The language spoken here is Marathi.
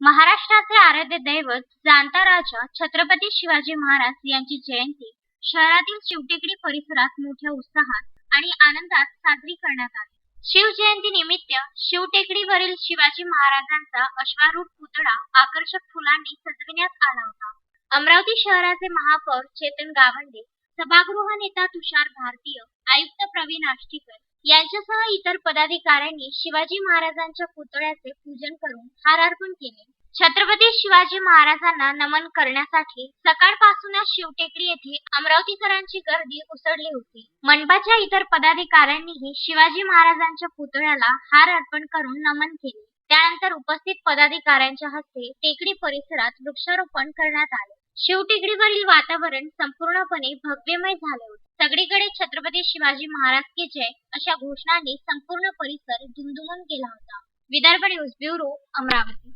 महाराष्ट्राचे आराध्य दैवत जाणता राजा छत्रपती शिवाजी महाराज यांची जयंती शहरातील शिवटेकडी परिसरात मोठ्या उत्साहात आणि आनंदात साजरी करण्यात आली. शिवजयंती निमित्त शिवटेकडीवरील शिवाजी महाराजांचा अश्वारूढ पुतळा आकर्षक फुलांनी सजविण्यात आला होता. अमरावती शहराचे महापौर चेतन गावंडे सभागृह नेता तुषार भारतीय आयुक्त प्रवीण आष्टीकर यांच्यासह इतर पदाधिकाऱ्यांनी शिवाजी महाराजांच्या पुतळ्याचे पूजन करून हार अर्पण केले. छत्रपती शिवाजी महाराजांना नमन करण्यासाठी सकाळपासूनच शिवटेकडी येथे अमरावतीकरांची गर्दी उसळली होती. मंडपाच्या इतर पदाधिकाऱ्यांनीही शिवाजी महाराजांच्या पुतळ्याला हार अर्पण करून नमन केले. त्यानंतर उपस्थित पदाधिकाऱ्यांच्या हस्ते टेकडी परिसरात वृक्षारोपण करण्यात आले. शिवटेकडीवरील वातावरण संपूर्णपणे भव्यमय झाले. सगळीकडे छत्रपती शिवाजी महाराज की जय अशा घोषणांनी संपूर्ण परिसर दुमदुमून गेला होता. Vidarbha news bureau Amravati.